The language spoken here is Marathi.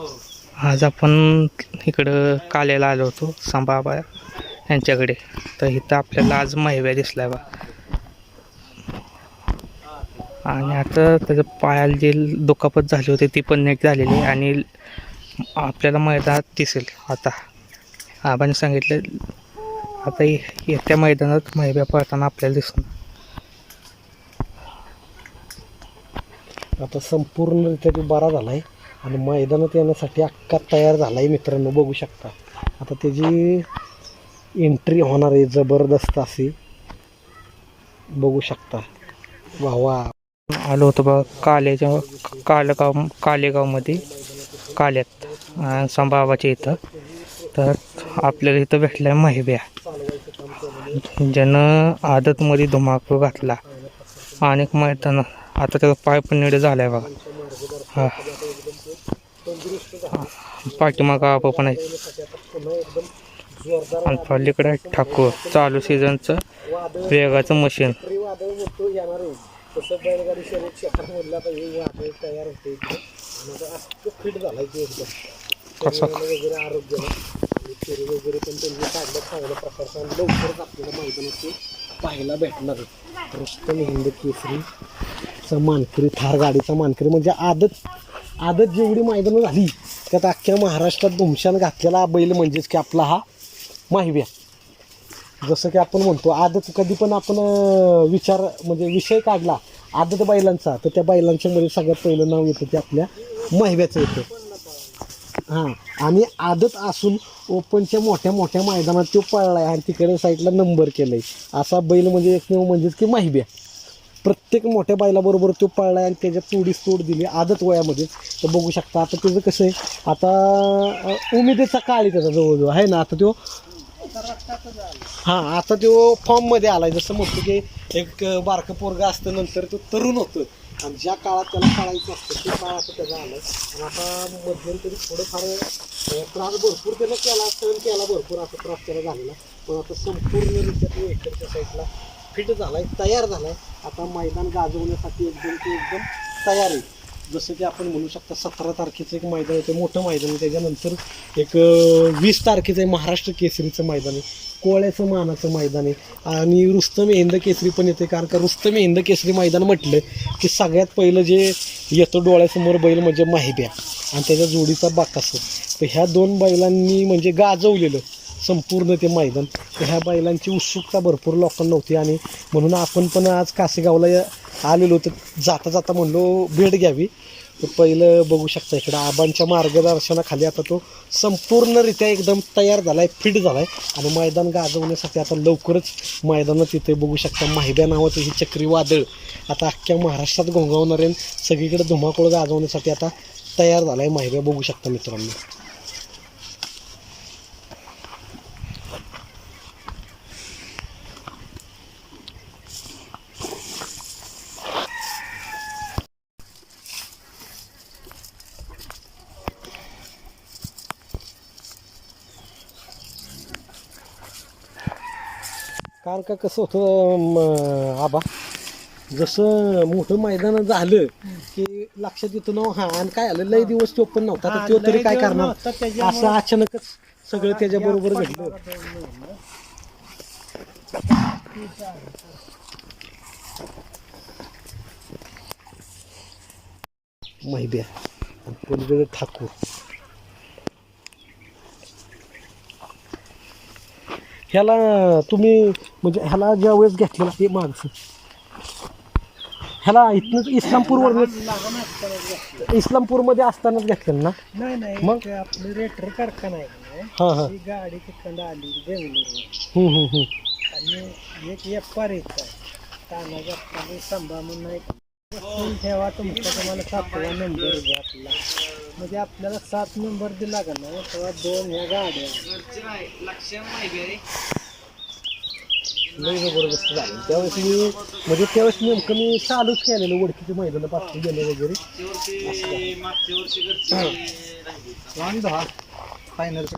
आज आपण इकडं काल्याला आलो होतो सांबाबा यांच्याकडे. तर इथं आपल्याला आज महिव्या दिसलाय बा आणि आता त्याच्या पायाला जे दुखापत झाली होती ती पण नीट झालेली आणि आपल्याला मैदानात दिसेल आता. आबाने सांगितलं आता येत्या मैदानात महिव्या पळताना आपल्याला दिसणार. आता संपूर्ण तो बरा झाला आहे आणि मैदानात येण्यासाठी अख्खा तयार झाला आहे मित्रांनो बघू शकता. आता त्याची एंट्री होणार आहे जबरदस्त अशी बघू शकता. वा वा. आलो होतो बा कालेच्या कालगाव कालेगावमध्ये काल्यात संभाबाच्या इथं. तर आपल्याला इथं भेटलं आहे महिब्या. ज्यानं आदतमध्ये धुमाकूळ घातला. अनेक मैदान आता त्याचा पाय पण निडे झाला आहे बघा. हां. हा. पाठीमागं पण आहे आणि पलीकडे ठाकूर. चालू सीझनचं वेगाचं मशीन वादळ येणार आहे तयार होते फिट कसा? वगैरे आरोग्य वगैरे पण त्यांनी काढलं चांगल्या प्रकारचं आणि लवकरच आपल्याला मैदानात ते पाहायला भेटणार आहे रुस्तम हिंद केसरीचा मानकरी थार गाडीचा मानकरी म्हणजे आदत आदत जेवढी मैदानं झाली त्यात अख्ख्या महाराष्ट्रात धुमशान घातलेला बैल म्हणजेच की आपला हा माहिव्या. जसं की आपण म्हणतो आदत कधी पण आपण विचार म्हणजे विषय काढला आदत बैलांचा तर त्या बैलांच्या मध्ये सगळ्यात पहिलं नाव येतं ते आपल्या माहिव्याचं येतं. हां आणि आदत असून ओपनच्या मोठ्या मोठ्या मैदानात तो आहे आणि तिकडे साईडला नंबर केलाय. असा बैल म्हणजे एकमेव म्हणजेच की माहिब्या प्रत्येक मोठ्या बैलाबरोबर तो पळलाय आणि त्याच्यात तोडीस तोड दिली आदत वयामध्ये. तर बघू शकता आता त्याचं कसं आहे आता उमेदीचा काळ आहे त्याचा जवळजवळ आहे ना? आता तो हां आता तो फॉर्ममध्ये आला आहे जसं म्हणतो की एक बारकं पोरगा असतं नंतर तो तरुण होतं आणि ज्या काळात त्याला काढायचं असतं ते काळ आता त्याचा आलं आणि आता मध्यंतरी थोडंफार त्रास भरपूर त्याला केला सहन केला भरपूर आता त्रास त्याला झालेला. पण आता संपूर्णरित्या तो एकरच्या साईडला फिट झालाय तयार झालाय. आता मैदान गाजवण्यासाठी एकदम ते एकदम तयार आहे जसं की आपण म्हणू शकता सतरा तारखेचं एक मैदान आहे ते मोठं मैदान आहे. त्याच्यानंतर एक वीस तारखेचं आहे महाराष्ट्र केसरीचं मैदान आहे. कोळ्याचं मानाचं मैदान आहे. आणि रुस्तम हिंद केसरी पण येते कारण का रुस्तम हिंद केसरी मैदान म्हटलं की सगळ्यात पहिलं जे येतं डोळ्यासमोर बैल म्हणजे माहिब्या. आणि त्याच्या जोडीचा बाकासं तर ह्या दोन बैलांनी म्हणजे गाजवलेलं. संपूर्ण ते मैदान. तर ह्या बैलांची उत्सुकता भरपूर लोकांना होती आणि म्हणून आपण पण आज कासेगावला आलेलो तर जाता जाता म्हणलो भेट घ्यावी. तर पहिलं बघू शकता इकडं आबांच्या मार्गदर्शनाखाली आता तो संपूर्णरित्या एकदम तयार झाला आहे फिट झाला आहे आणि मैदान गाजवण्यासाठी आता लवकरच मैदानात तिथे बघू शकता माहिब्या नावाचं ही चक्रीवादळ आता अख्ख्या महाराष्ट्रात घोंगावणार आहे सगळीकडे धुमाकूळ गाजवण्यासाठी आता तयार झाला आहे माहिब्या बघू शकता मित्रांनो. कारण का कसं होतं आबा जसं मोठं मैदान झालं की लक्षात येतं ना हा आणि काय आलं? लय दिवस तो पण नव्हता तर तो तरी काय करणार? असं अचानकच सगळं त्याच्या बरोबर घडलं. महिब्या पलीकडे ठाकूर. ह्याला तुम्ही म्हणजे ह्याला ज्या वेळेस घेतलेला ते माणसं ह्याला इथनं इस्लामपूरवर इस्लामपूरमध्ये असतानाच घेतलेलं ना? नाही नाही मग? आपलं रेटर कारखाना आहे ना, हाँ हाँ। गाडी तिकडं आली बेंगलोर हम्म, हम्म, हम्म. आणि एक व्यापार येत तानाचा म्हणून एक ठेवा तुमचा तुम्हाला सातवा नंबर आपला. म्हणजे आपल्याला सात नंबर दिला का नाही तेव्हा दोन ह्या गाड्या लय जबरदस्त झालं. त्यावेळेस मी म्हणजे त्यावेळेस नेमकं मी चालूच केलेलं ओळखीचे मैदान पाचशे गेले वगैरे. असं झालं. आणि दहा. फायनल